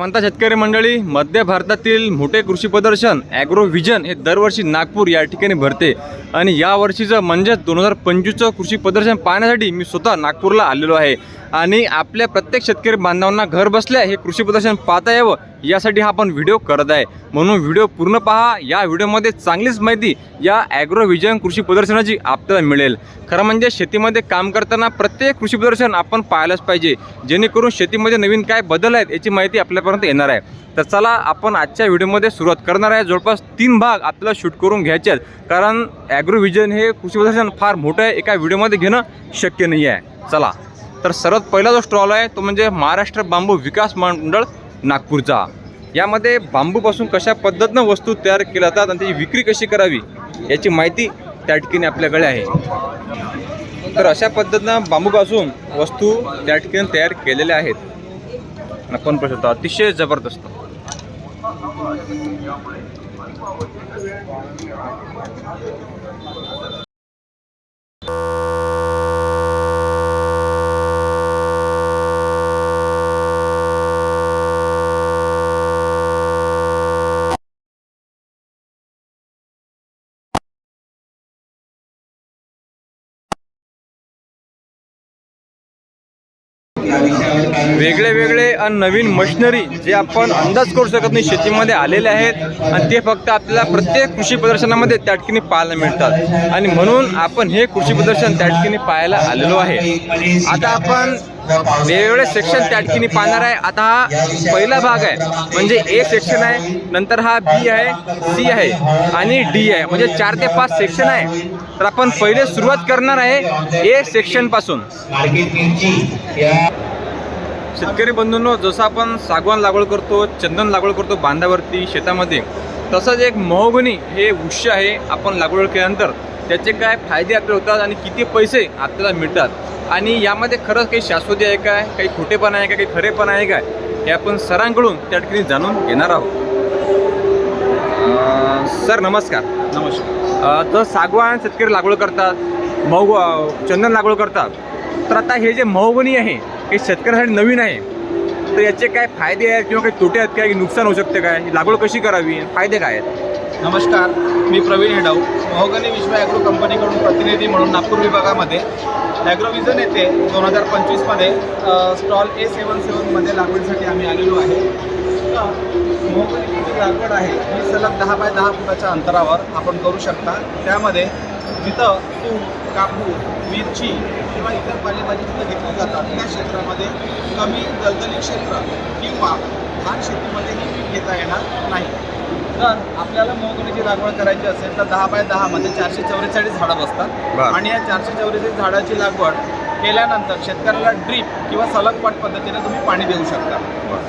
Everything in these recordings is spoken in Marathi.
म्हणता शेतकरी मंडळी मध्य भारतातील मोठे कृषी प्रदर्शन ॲग्रो व्हिजन हे दरवर्षी नागपूर या ठिकाणी भरते. आणि या वर्षीचं म्हणजेच दोन हजार पंचवीसचं कृषी प्रदर्शन पाहण्यासाठी मी स्वतः नागपूरला आलेलो आहे. आणि आपल्या प्रत्येक शेतकरी बांधवांना घर बसल्या हे कृषी प्रदर्शन पाहता यावं यासाठी हा आपण व्हिडिओ करत आहे. म्हणून व्हिडिओ पूर्ण पहा या व्हिडिओमध्ये चांगलीच माहिती या ॲग्रोव्हिजन कृषी प्रदर्शनाची आपल्याला मिळेल. खरं म्हणजे शेतीमध्ये काम करताना प्रत्येक कृषी प्रदर्शन आपण पाहायलाच पाहिजे जेणेकरून शेतीमध्ये नवीन काय बदल आहेत याची माहिती आपल्यापर्यंत येणार आहे. तर चला आपण आजच्या व्हिडिओमध्ये सुरुवात करणार आहे. जवळपास तीन भाग आपल्याला शूट करून घ्यायचे आहेत कारण ॲग्रो विजन हे कृषी प्रदर्शन फार मोठं आहे एका व्हिडिओमध्ये घेणं शक्य नाही आहे. चला. तर सर्वात पहिला जो स्टॉल आहे तो म्हणजे महाराष्ट्र बांबू विकास मंडळ नागपूरचा. यामध्ये बांबूपासून कशा पद्धतीनं वस्तू तयार केल्या जातात आणि त्याची विक्री कशी करावी याची माहिती त्या ठिकाणी आपल्याकडे आहे. तर अशा पद्धतीनं बांबूपासून वस्तू त्या ठिकाणी तयार केलेल्या आहेत. आपण पाहू शकतो अतिशय जबरदस्त. वेगळे वेगळे आणि नवीन मशिनरी जे आपण अंदाज करू शकत नाही शेतीमध्ये आलेले आहेत आणि ते फक्त आपल्याला प्रत्येक कृषी प्रदर्शनामध्ये त्या ठिकाणी पाहायला मिळतात. आणि म्हणून आपण हे कृषी प्रदर्शन त्या ठिकाणी पाहायला आलेलो आहे. आता आपण वेगवेगळे सेक्शन त्या ठिकाणी पाहणार आहे. आता हा पहिला भाग आहे. म्हणजे ए सेक्शन आहे नंतर हा बी आहे सी आहे आणि डी आहे. म्हणजे चार ते पाच सेक्शन आहे. तर आपण पहिले सुरुवात करणार आहे ए सेक्शनपासून. शेतकरी बंधूंनो जसं आपण सागवान लागवड करतो चंदन लागवड करतो बांधावरती शेतामध्ये तसंच एक महोगनी हे वृक्ष आहे आपण लागवड केल्यानंतर त्याचे काय फायदे आपल्याला होतात आणि किती पैसे आपल्याला मिळतात. आणि यामध्ये खरंच काही शाश्वती आहे काय? काही खोटेपणा आहे का? काही खरेपण आहे काय? हे आपण सरांकडून त्या ठिकाणी जाणून घेणार आहोत. सर नमस्कार. नमस्कार. तर सागवान शेतकरी लागवड करतात मऊ चंदन लागवड करतात. तर आता हे जे महोगनी आहे हे शेतकऱ्यासाठी नवीन आहे. तर याचे काय फायदे आहेत किंवा काही तोटे आहेत काय नुकसान होऊ शकते काय? लागवड कशी करावी? फायदे काय आहेत? नमस्कार मी प्रवीण हेडाऊ महोगनी विश्व ॲग्रो कंपनीकडून प्रतिनिधी म्हणून नागपूर विभागामध्ये ॲग्रोविजन येथे दोन हजार पंचवीसमध्ये स्टॉल ए सेवन सेवनमध्ये लागवडीसाठी आम्ही आलेलो आहे. तर महोगनीची जी लागवड आहे ही सलग दहा बाय दहा फुटाच्या अंतरावर आपण करू शकता. त्यामध्ये जिथं तूर कापूस मिरची किंवा इतर पालेभाजी जिथं घेतली जातात त्या क्षेत्रामध्ये कमी दलदली क्षेत्र किंवा धान शेतीमध्ये ही पीक घेता येणार नाही. तर आपल्याला मोहगुणीची लागवड करायची असेल तर दहा बाय दहामध्ये चारशे चौवेचाळीस झाडं बसतात. बरं. आणि या चारशे चौवेचाळीस झाडाची लागवड केल्यानंतर शेतकऱ्याला ड्रीप किंवा सलग पाट पद्धतीने तुम्ही पाणी देऊ शकता.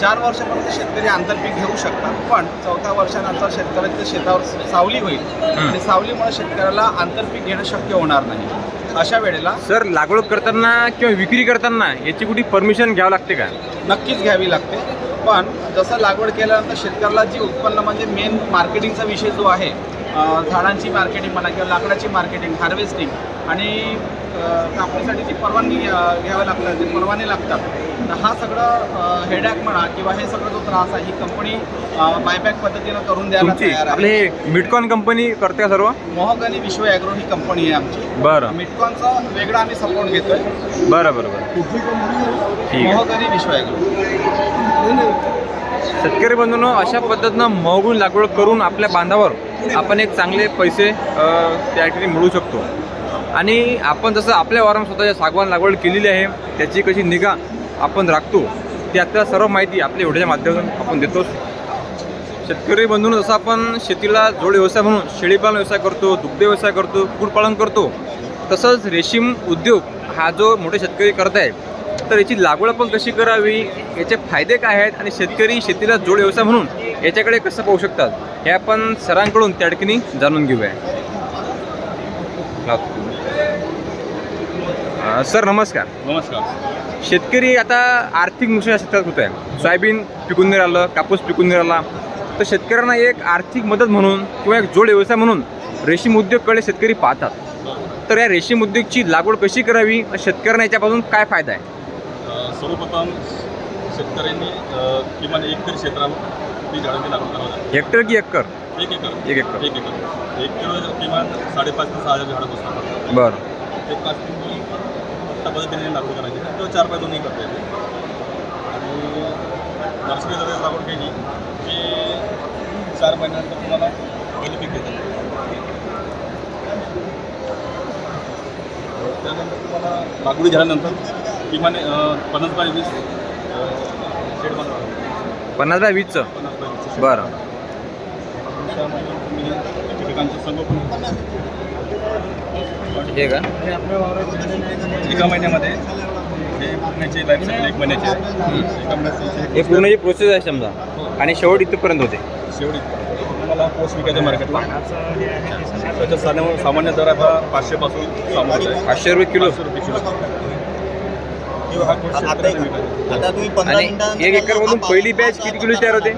चार वर्षापर्यंत शेतकरी आंतरपीक घेऊ शकतात पण चौथ्या वर्षानंतर शेतकऱ्याच्या शेतावर सावली होईल. आणि सावलीमुळे शेतकऱ्याला आंतरपीक घेणं शक्य होणार नाही. अशा वेळेला सर लागवड करताना किंवा विक्री करताना याची कुठे परमिशन घ्यावं लागते का? नक्कीच घ्यावी लागते. पण जसं लागवड केल्यानंतर शेतकऱ्याला जी उत्पन्न म्हणजे मेन मार्केटिंगचा विषय जो आहे झाडांची मार्केटिंग म्हणा किंवा लाकडाची मार्केटिंग हार्वेस्टिंग आणि कापणीसाठी जी परवानगी घ्यावं घ्याव्या लागतात जे परवाने लागतात हा सगळं हेडॅक म्हणा किंवा हे सगळं जो त्रास आहे ही कंपनी बायबॅक पद्धतीनं करून द्यायला तुमची? तयार आपले आहे. हे मिटकॉन कंपनी करते का सर्व मोहगनी विश्व ॲग्रो ही कंपनी आहे आमची. बरं. मिटकॉनचा वेगळा आम्ही सपोर्ट घेतोय. बरं बरं बरं. ठीक आहे. मोहगनी विश्व ॲग्रो. शेतकरी बंधूंनो अशा पद्धतीनं मगून लागवड करून आपल्या बांधावर आपण एक चांगले पैसे अ, त्या ठिकाणी मिळू शकतो. आणि आपण जसं आपल्या वारावर स्वतःच्या सागवान लागवड केलेली आहे त्याची कशी निगा आपण राखतो ती आता सर्व माहिती आपल्या व्हिडिओच्या माध्यमातून आपण देतोच. शेतकरी बंधून जसं आपण शेतीला जोड व्यवसाय म्हणून शेळीपालन व्यवसाय करतो दुग्ध व्यवसाय करतो कुक्कुटपालन करतो तसंच रेशीम उद्योग हा जो मोठे शेतकरी करत आहे तर याची लागवड पण कशी करावी याचे फायदे काय आहेत आणि शेतकरी शेतीला जोड व्यवसाय म्हणून याच्याकडे कसं पाहू शकतात हे आपण सरांकडून त्या ठिकाणी जाणून घेऊया. अं, सर नमस्कार. नमस्कार. शेतकरी आता आर्थिक नुकसान शेतात होत आहे सोयाबीन पिकून नाही राहिलं कापूस पिकून नाही राहिला. तर शेतकऱ्यांना एक आर्थिक मदत म्हणून किंवा एक जोड व्यवसाय म्हणून रेशीम उद्योगकडे शेतकरी पाहतात. तर या रेशीम उद्योगची लागवड कशी करावी आणि शेतकऱ्यांना याच्यापासून काय फायदा आहे? सर्वप्रथम शेतकऱ्यांनी अ, किमान एक तरी क्षेत्राला ती झाडांची लागवड करावं लागते. हेक्टर की एकर? एक एकर. एक एकर. एक एकर. एक किलो किमान साडेपाच ते सहा हजार झाडं बसतात. बरं. ते पाच ते त्या पद्धतीने लागवड करायची. किंवा चार पाच दोन्ही करता येते आणि नर्सरी जर लागवड केली की चार महिन्यानंतर तुम्हाला पहिलं पीक घेतात त्यानंतर तुम्हाला लागवडी झाल्यानंतर किमान पन्नास बाय वीस शेड बनवा. पन्नास बाय वीसचं पन्नास बाय वीस शेड. बरं. त्या महिन्यात तुम्ही कीटकांचं संगोपन हे का? एका महिन्यामध्ये हे पुण्याची एक महिन्याची आहे. एका महिन्याची हे पूर्ण जी प्रोसेस आहे समजा आणि शेवट इथपर्यंत होते. शेवटी तुम्हाला पोस्ट मार्केटला सामान्य सामान्य दर आता पाचशेपासून सामान्य आहे. पाचशे रुपये किलो. पाचशे रुपये किलो. किंवा हा कोर्स शेतकऱ्यांना विकायचा. आता तुम्ही पंधरा आणि मिनिटांनंतर एक एकर मधून पहिली बॅच किती किलो तयार होते?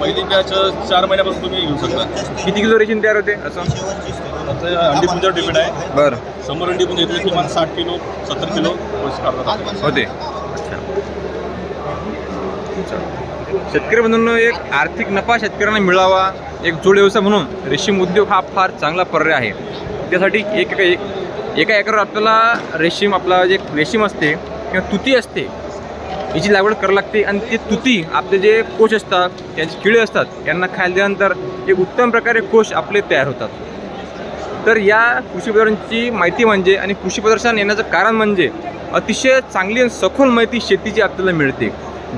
पहिली बॅच चार महिन्यापासून तुम्ही घेऊ शकता. किती किलो रेशीम तयार होते? असं? शेवटची. अंडी पुंजावर डिपेंड आहे. बरं. शंभर अंडी पण किमान साठ किलो सत्तर किलो पैसे काढतात होते. अच्छा. शेतकरी बंधूंनो एक आर्थिक नफा शेतकऱ्यांना मिळावा एक जोड व्यवसाय म्हणून रेशीम उद्योग हा फार चांगला पर्याय आहे. त्यासाठी एक एक एका एकरावर आपल्याला रेशीम आपला जे रेशीम असते किंवा तुती असते याची लागवड करावी लागते आणि ते तुती आपले जे कोश असतात त्यांचे किडे असतात यांना खायला दिल्यानंतर एक उत्तम प्रकारे कोश आपले तयार होतात. तर या कृषी प्रदर्शनची माहिती म्हणजे आणि कृषी प्रदर्शन येण्याचं कारण म्हणजे अतिशय चांगली आणि सखोल माहिती शेतीची आपल्याला मिळते.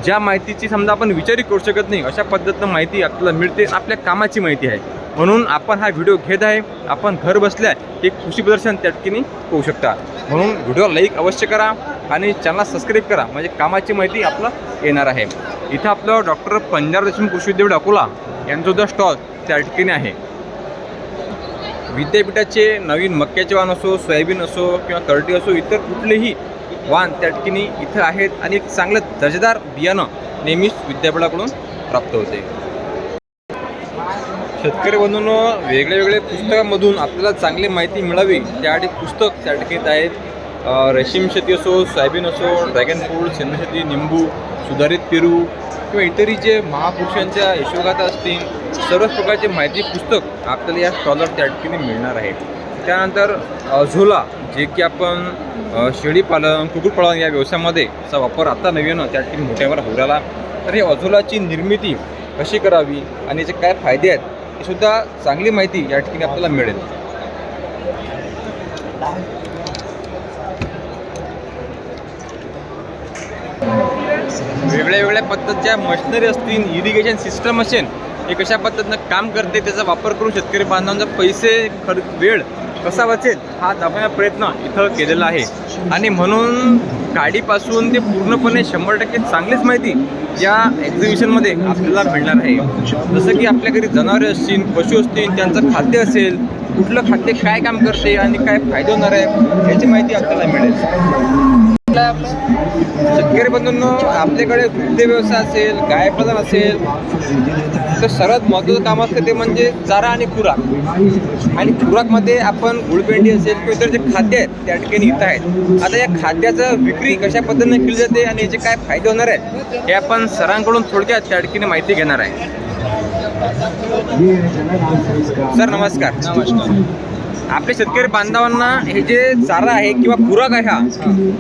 ज्या माहितीची समजा आपण विचारही करू शकत नाही अशा पद्धतीनं माहिती आपल्याला मिळते आपल्या कामाची माहिती आहे. म्हणून आपण हा व्हिडिओ घेत आहे. आपण घर बसल्या एक कृषी प्रदर्शन त्या ठिकाणी करू शकता. म्हणून व्हिडिओ लाईक अवश्य करा आणि चॅनल सबस्क्राईब करा. म्हणजे कामाची माहिती आपलं येणार आहे. इथं आपलं डॉक्टर पंजाब देशमुख कृषी विद्यापीठ अकोला यांचा जो स्टॉल त्या ठिकाणी आहे. विद्यापीठाचे नवीन मक्याचे वाण असो सोयाबीन असो किंवा करडी असो इतर कुठलेही वाण त्या ठिकाणी इथं आहेत आणि एक चांगलं दर्जेदार बियाणं नेहमीच विद्यापीठाकडून प्राप्त होते. शेतकरी बंधूंनो वेगळ्या वेगळ्या पुस्तकामधून आपल्याला चांगली माहिती मिळावी त्यासाठी पुस्तक त्या ठिकाणी आहेत. रेशीम शेती असो सोयाबीन असो ड्रॅगन फ्रूट सेंद्रिय शेती निंबू सुधारित पेरू किंवा इतरही जे महापुरुषांच्या यशोगाथा असतील सर्वच प्रकारचे माहिती पुस्तक आपल्याला या स्टॉलवर त्या ठिकाणी मिळणार आहे. त्यानंतर झोला जे की आपण शेळीपालन कुक्कुटपालन या व्यवसायामध्ये चा वापर आता नवीन त्या ठिकाणी मोठ्यावर होऊ राहिला तर हे अझोलाची निर्मिती कशी करावी आणि याचे काय फायदे आहेत हे सुद्धा चांगली माहिती या ठिकाणी आपल्याला मिळेल. वेगळ्या वेगळ्या पद्धतीच्या मशिनरी असतील इरिगेशन सिस्टम असेल हे कशा पद्धतीनं काम करते त्याचा वापर करून शेतकरी बांधवांचा पैसे खर्च वेळ कसा वाचेल हा दाखवण्याचा प्रयत्न इथं केलेला आहे. आणि म्हणून गाडीपासून ते पूर्णपणे शंभर टक्के चांगलीच माहिती या एक्झिबिशनमध्ये आपल्याला मिळणार आहे. जसं की आपल्या घरी जनावरे असतील पशु असतील त्यांचं खाद्य असेल कुठलं खाद्य काय काम करते आणि काय फायदे होणार आहे याची माहिती आपल्याला मिळेल. शेतकरी बंधूंनो आपल्याकडे दुग्ध व्यवसाय असेल गायपालन असेल तर सर्वात महत्त्वाचं काम असतं ते म्हणजे चारा आणि खुराक. आणि खुराकमध्ये आपण गुळपेंडी असेल किंवा इतर जे खाद्य आहेत त्या ठिकाणी इथं आहेत. आता या खाद्याचं विक्री कशा पद्धतीने केली जाते आणि याचे काय फायदे होणार आहेत हे आपण सरांकडून थोडक्यात त्या ठिकाणी माहिती घेणार आहे. सर नमस्कार. नमस्कार. आपल्या शेतकरी बांधवांना हे जे चारा आहे किंवा खुराक आहे हा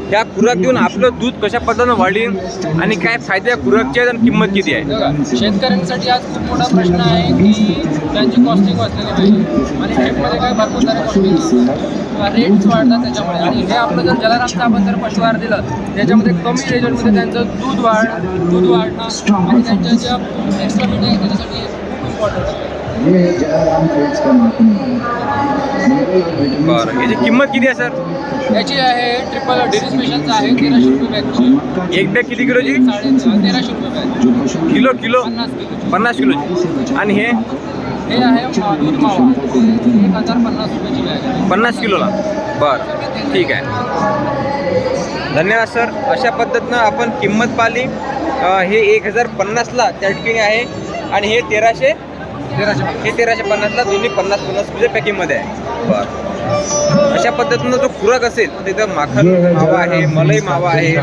ह्या खुराक देऊन आपलं दूध कशा पद्धतीनं वाढेल आणि काय फायदे या खुराकचे आहेत आणि किंमत किती आहे? शेतकऱ्यांसाठी आज खूप मोठा प्रश्न आहे की त्यांची कॉस्टिंग वाचलेली पाहिजे. आणि ट्रेडमध्ये काय भरपूर सारे कॉस्टिंग रेट्स वाढतात त्याच्यामुळे. आणि हे आपलं जर जलारामचं आपण जर पशुहार दिलं त्याच्यामध्ये कमी रेजनमध्ये त्यांचं दूध वाढ दूध वाढणं आणि त्यांच्या ज्या एक्स्ट्रा मिटिंग आहे त्याच्यासाठी खूप इम्पॉर्टंट आहे. बरं याची किंमत किती आहे सर? याची आहे ट्रिपल डेली स्पेशलचं आहे तेराशे रुपये बॅगची एक बॅग किती किलोची? तेराशे रुपये बॅग. Kilo kilo? पन्नास किलोची. आणि हे? हे आहे एक हजार पन्नास रुपयाची बॅग पन्नास किलोला? बरं ठीक आहे. धन्यवाद सर. अशा पद्धतीनं आपण किंमत पाहिली. हे एक हजार पन्नासला त्या ठिकाणी आहे. आणि हे तेराशे हे तेराशे पन्नासला दोन्ही पन्नास पन्नास तुझ्या पॅकिंगमध्ये आहे. बरं. अशा पद्धतीनं जो खुराक असेल तिथं माखन मावा आहे मलई मावा आहे.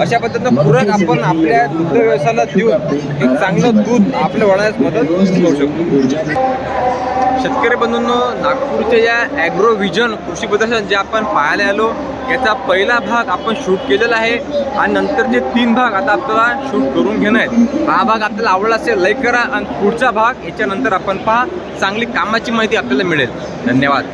अशा पद्धतीनं खुराक आपण आपल्या दुग्ध व्यवसायाला देऊन एक चांगलं दूध आपल्या वळण्यास मदत करू शकतो. शेतकरी बंधूंनो नागपूरच्या या ॲग्रो विजन कृषी प्रदर्शन जे आपण पाहायला आलो याचा पहिला भाग आपण शूट केलेला आहे आणि नंतरचे तीन भाग आता आपल्याला शूट करून घेणं आहेत हा भाग आपल्याला आवडला असेल लाईक करा आणि पुढचा भाग याच्यानंतर आपण पहा चांगली कामाची माहिती आपल्याला मिळेल. धन्यवाद.